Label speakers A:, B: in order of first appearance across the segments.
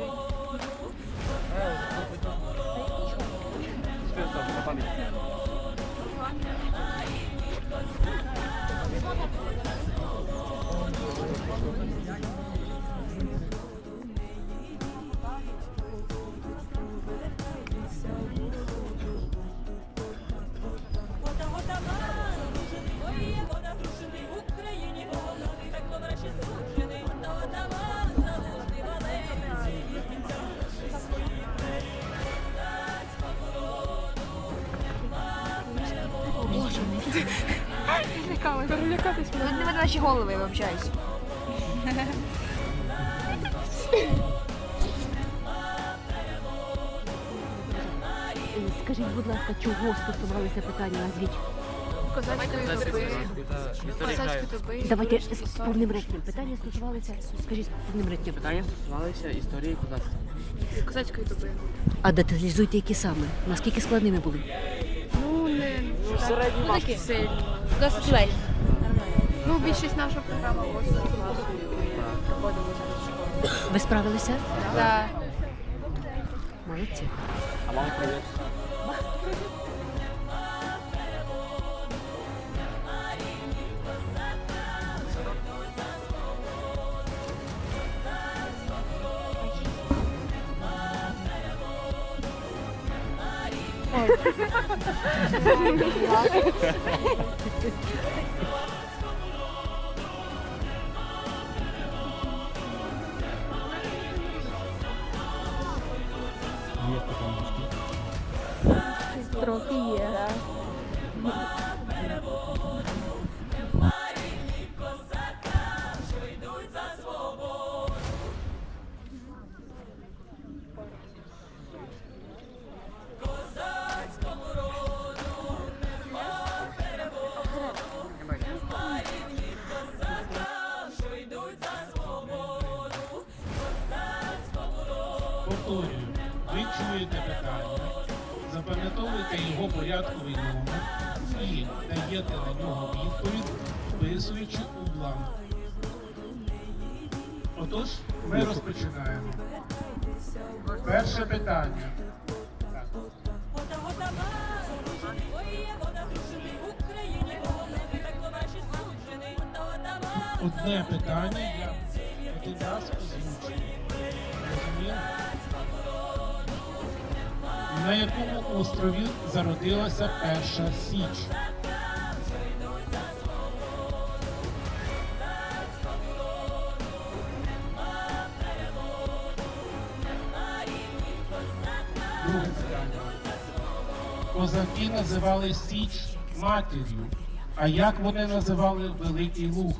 A: Oh. Перелякатись
B: Ну, не на наші голови, я общаюсь.
C: Скажіть, будь ласка, чого стосувалися питання назвіть?
A: козацької доби. Козацької доби.
C: Давайте з з повним реченням. Питання стосувалися. Скажіть з повним реченням.
D: Питання стосувалися історії козацтва.
A: Козацької доби.
C: А деталізуйте, які саме? Наскільки складними були?
A: Ну,
D: середній
A: ну, такі сильні.
B: Досить легкі.
A: Ну, більшість наша програма ось проходимо зараз школу.
C: Ви справилися?
A: Да.
C: Молодці.
D: А вам привіт.
A: Трохи є.
E: Повторюю, ви чуєте питання, запам'ятовуєте його порядковий номер і даєте на нього відповідь, вписуючи у бланк. Отож, ми розпочинаємо. Перше питання. Одне питання я один раз На якому острові зародилася перша Січ? Козаки називали Січ матір'ю. А як вони називали Великий Луг?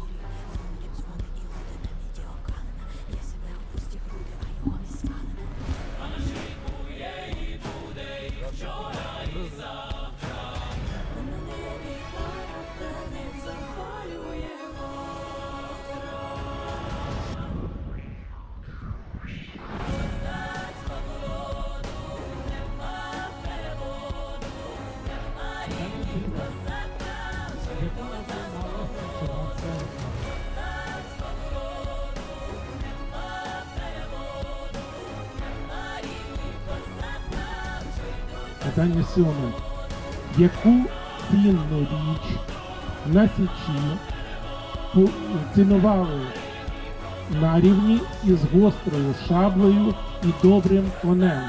E: Питання сьоме. Яку цінну річ на січі цінували на рівні із гострою шаблею і добрим конем?